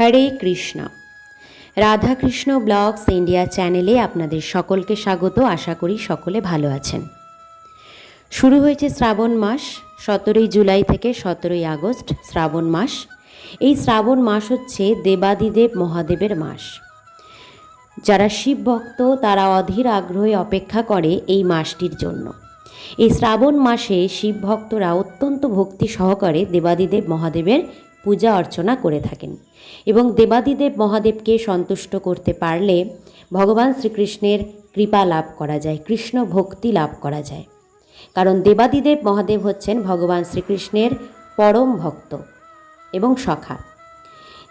হরে Krishna. Radhakrishna blogs India চ্যানেলে আপনাদের সকলকে স্বাগত। আশা করি সকলে ভালো আছেন। শুরু হয়েছে শ্রাবণ মাস, সতেরোই জুলাই থেকে সতেরোই আগস্ট শ্রাবণ মাস। এই শ্রাবণ মাস হচ্ছে দেবাদিদেব মহাদেবের মাস। যারা শিব ভক্ত, তারা অধীর আগ্রহে অপেক্ষা করে এই মাসটির জন্য। এই শ্রাবণ মাসে শিব ভক্তরা অত্যন্ত ভক্তি সহকারে দেবাদিদেব মহাদেবের পূজা অর্চনা করে থাকেন এবং দেবাদিদেব মহাদেবকে সন্তুষ্ট করতে পারলে ভগবান শ্রীকৃষ্ণের কৃপা লাভ করা যায়, কৃষ্ণ ভক্তি লাভ করা যায়। কারণ দেবাদিদেব মহাদেব হচ্ছেন ভগবান শ্রীকৃষ্ণের পরম ভক্ত এবং সখা।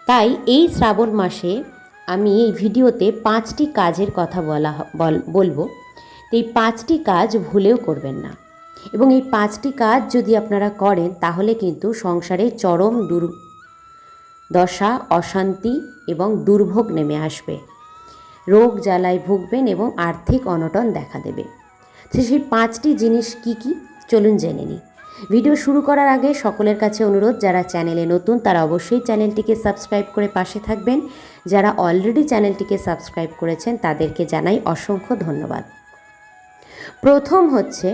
তাই এই শ্রাবণ মাসে আমি এই ভিডিওতে পাঁচটি কাজের কথা বলা বল- বলব। তো এই পাঁচটি কাজ ভুলেও করবেন না। এবং এই পাঁচটি কাজ যদি আপনারা করেন তাহলে কিন্তু সংসারে চরম দুর দশা, অশান্তি এবং দুর্ভোগ নেমে আসবে। রোগ জ্বালায় ভুগবেন এবং আর্থিক অনটন দেখা দেবে। তো সেই পাঁচটি জিনিস কি কি? চলুন জেনে নিই। ভিডিও শুরু করার আগে সকলের কাছে অনুরোধ, যারা চ্যানেলে নতুন, তারা অবশ্যই চ্যানেলটিকে সাবস্ক্রাইব করে পাশে থাকবেন। যারা অলরেডি চ্যানেলটিকে সাবস্ক্রাইব করেছেন, তাদেরকে জানাই অসংখ্য ধন্যবাদ। প্রথম হচ্ছে,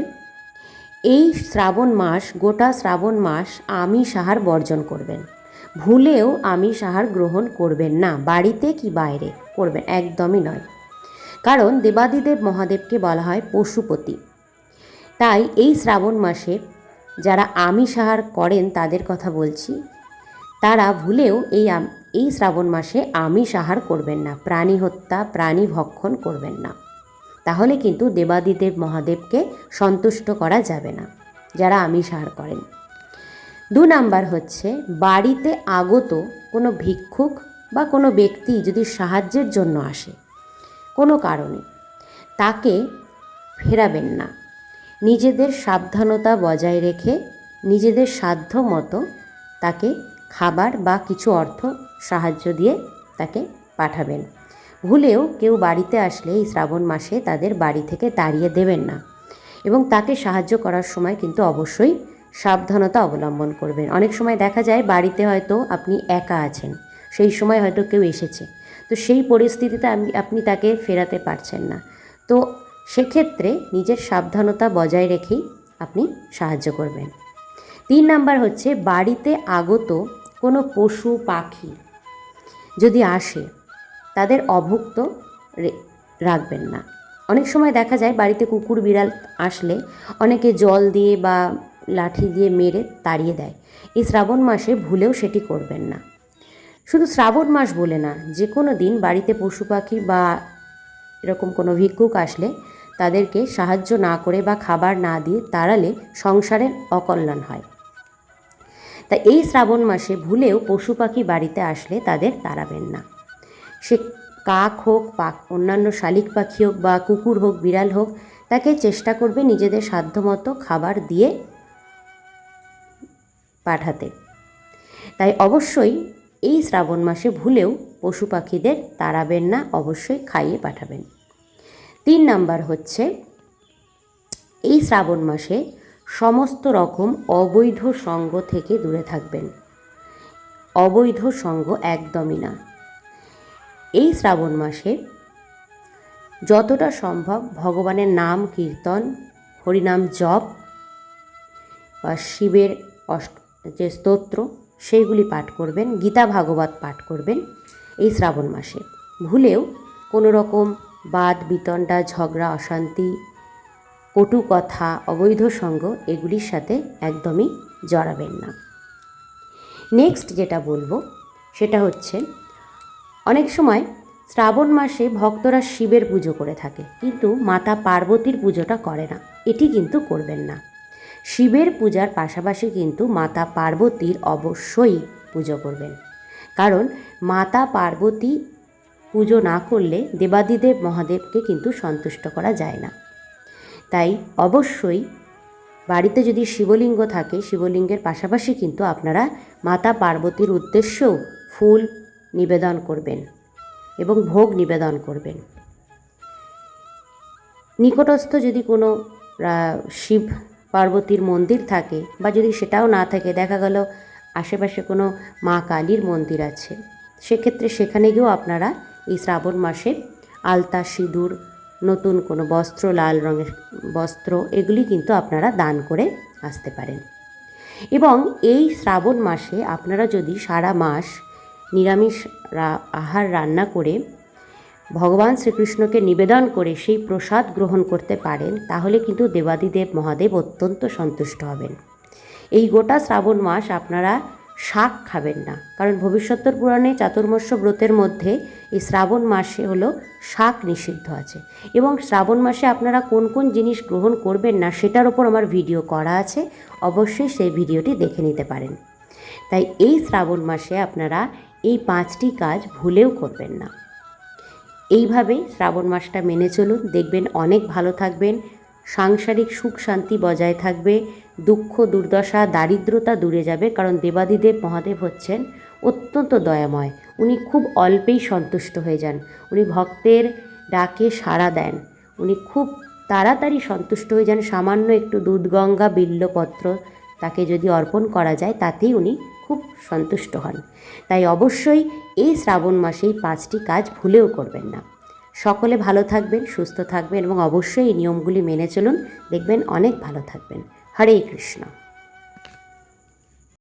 এই শ্রাবণ মাস, গোটা শ্রাবণ মাস আমিষ আহার বর্জন করবেন। ভুলেও আমিষ আহার গ্রহণ করবেন না, বাড়িতে কি বাইরে? করবেন, একদমই নয়। কারণ দেবাদিদেব মহাদেবকে বলা হয় পশুপতি। তাই এই শ্রাবণ মাসে যারা আমিষ আহার করেন তাদের কথা বলছি, তারা ভুলেও এই এই শ্রাবণ মাসে আমিষ আহার করবেন না, প্রাণী হত্যা, প্রাণী ভক্ষণ করবেন না। তাহলে কিন্তু দেবাদিদেব মহাদেবকে সন্তুষ্ট করা যাবে না, যারা আমিষ আহার করেন। দু নাম্বার হচ্ছে, বাড়িতে আগত কোনো ভিক্ষুক বা কোনো ব্যক্তি যদি সাহায্যের জন্য আসে, কোনো কারণে, তাকে ফেরাবেন না। নিজেদের সাবধানতা বজায় রেখে নিজেদের সাধ্য মতো তাকে খাবার বা কিছু অর্থ সাহায্য দিয়ে তাকে পাঠাবেন। ভুলেও কেউ বাড়িতে আসলে এই শ্রাবণ মাসে তাদের বাড়ি থেকে তাড়িয়ে দেবেন না এবং তাকে সাহায্য করার সময় কিন্তু অবশ্যই সাবধানতা অবলম্বন করবেন। অনেক সময় দেখা যায় বাড়িতে হয়তো আপনি একা আছেন, সেই সময় হয়তো কেউ এসেছে। তো সেই পরিস্থিতিতে আপনি তাকে ফেরাতে পারছেন না। তো সেক্ষেত্রে নিজের সাবধানতা বজায় রেখেই আপনি সাহায্য করবেন। তিন নাম্বার হচ্ছে বাড়িতে আগত কোনো পশু, পাখি যদি আসে, তাদের অভুক্ত রাখবেন না। অনেক সময় দেখা যায় বাড়িতে কুকুর, বিড়াল আসলে অনেকে জল দিয়ে বা লাঠি দিয়ে মেরে তাড়িয়ে দেয়। এই শ্রাবণ মাসে ভুলেও সেটি করবেন না। শুধু শ্রাবণ মাস বলে না যে কোনো দিন বাড়িতে পশু পাখি বা এরকম কোনো ভিক্ষুক আসলে তাদেরকে সাহায্য না করে বা খাবার না দিয়ে তাড়ালে সংসারের অকল্যাণ হয়। তা এই শ্রাবণ মাসে ভুলেও পশু পাখি বাড়িতে আসলে তাদের তাড়াবেন না। সে কাক হোক, পাক, অন্যান্য শালিক পাখি হোক বা কুকুর হোক, বিড়াল হোক, তাকে চেষ্টা করবে নিজেদের সাধ্যমতো খাবার দিয়ে পাঠাতে। তাই অবশ্যই এই শ্রাবণ মাসে ভুলেও পশু পাখিদের তাড়াবেন না, অবশ্যই খাইয়ে পাঠাবেন। তিন নাম্বার হচ্ছে, এই শ্রাবণ মাসে সমস্ত রকম অবৈধ সঙ্গ থেকে দূরে থাকবেন। অবৈধ সঙ্গ একদমই না। এই শ্রাবণ মাসে যতটা সম্ভব ভগবানের নাম কীর্তন, হরিনাম জপ বা শিবের অষ্ট যে স্তোত্র, সেইগুলি পাঠ করবেন, গীতা ভাগবত পাঠ করবেন এই শ্রাবণ মাসে। ভুলেও কোনো রকম বাদ, বিতণ্ডা, ঝগড়া, অশান্তি, কটু কথা, অবৈধ সঙ্গ এগুলির সাথে একদমই জড়াবেন না। নেক্সট যেটা বলব, সেটা হচ্ছে অনেক সময় শ্রাবণ মাসে ভক্তরা শিবের পুজো করে থাকে, কিন্তু মাতা পার্বতীর পুজোটা করে না, এটি কিন্তু করবেন না। শিবের পূজার পাশাপাশি কিন্তু মাতা পার্বতীর অবশ্যই পুজো করবেন। কারণ মাতা পার্বতী পুজো না করলে দেবাদিদেব মহাদেবকে কিন্তু সন্তুষ্ট করা যায় না। তাই অবশ্যই বাড়িতে যদি শিবলিঙ্গ থাকে, শিবলিঙ্গের পাশাপাশি কিন্তু আপনারা মাতা পার্বতীর উদ্দেশ্যেও ফুল নিবেদন করবেন এবং ভোগ নিবেদন করবেন। নিকটস্থ যদি কোনো শিব পার্বতীর মন্দির থাকে বা যদি সেটাও না থাকে, দেখা গেল আশেপাশে কোনো মা কালীর মন্দির আছে। সেক্ষেত্রে সেখানে গিয়েও আপনারা এই শ্রাবণ মাসে আলতা, সিঁদুর, নতুন কোনো বস্ত্র, লাল রঙের বস্ত্র, এগুলি কিন্তু আপনারা দান করে আসতে পারেন। এবং এই শ্রাবণ মাসে আপনারা যদি সারা মাস নিরামিষ আহার রান্না করে ভগবান শ্রীকৃষ্ণকে নিবেদন করে সেই প্রসাদ গ্রহণ করতে পারেন, তাহলে কিন্তু দেবাদিদেব মহাদেব অত্যন্ত সন্তুষ্ট হবেন। এই গোটা শ্রাবণ মাস আপনারা শাক খাবেন না, কারণ ভবিষ্যত্তর পুরাণে চাতুর্মাস্য ব্রতের মধ্যে এই শ্রাবণ মাসে হলো শাক নিষিদ্ধ আছে। এবং শ্রাবণ মাসে আপনারা কোন কোন জিনিস গ্রহণ করবেন না, সেটার ওপর আমার ভিডিও করা আছে, অবশ্যই সেই ভিডিওটি দেখে নিতে পারেন। তাই এই শ্রাবণ মাসে আপনারা এই পাঁচটি কাজ ভুলেও করবেন না। এইভাবেই শ্রাবণ মাসটা মেনে চলুন। দেখবেন অনেক ভালো থাকবেন। সাংসারিক সুখ শান্তি বজায় থাকবে। দুঃখ, দুর্দশা, দারিদ্রতা দূরে যাবে কারণ দেবাদিদেব মহাদেব হচ্ছেন অত্যন্ত দয়াময়। উনি খুব অল্পেই সন্তুষ্ট হয়ে যান। উনি ভক্তের ডাকে সাড়া দেন। উনি খুব তাড়াতাড়ি সন্তুষ্ট হয়ে যান। সামান্য একটু দুধগঙ্গা বিল্লপত্র তাকে যদি অর্পণ করা যায়, তাতেই উনি খুব সন্তুষ্ট হন। তাই অবশ্যই এই শ্রাবণ মাসেই পাঁচটি কাজ ভুলেও করবেন না। সকলে ভালো থাকবেন, সুস্থ থাকবেন এবং অবশ্যই এই নিয়মগুলি মেনে চলুন। দেখবেন অনেক ভালো থাকবেন। হরে কৃষ্ণ।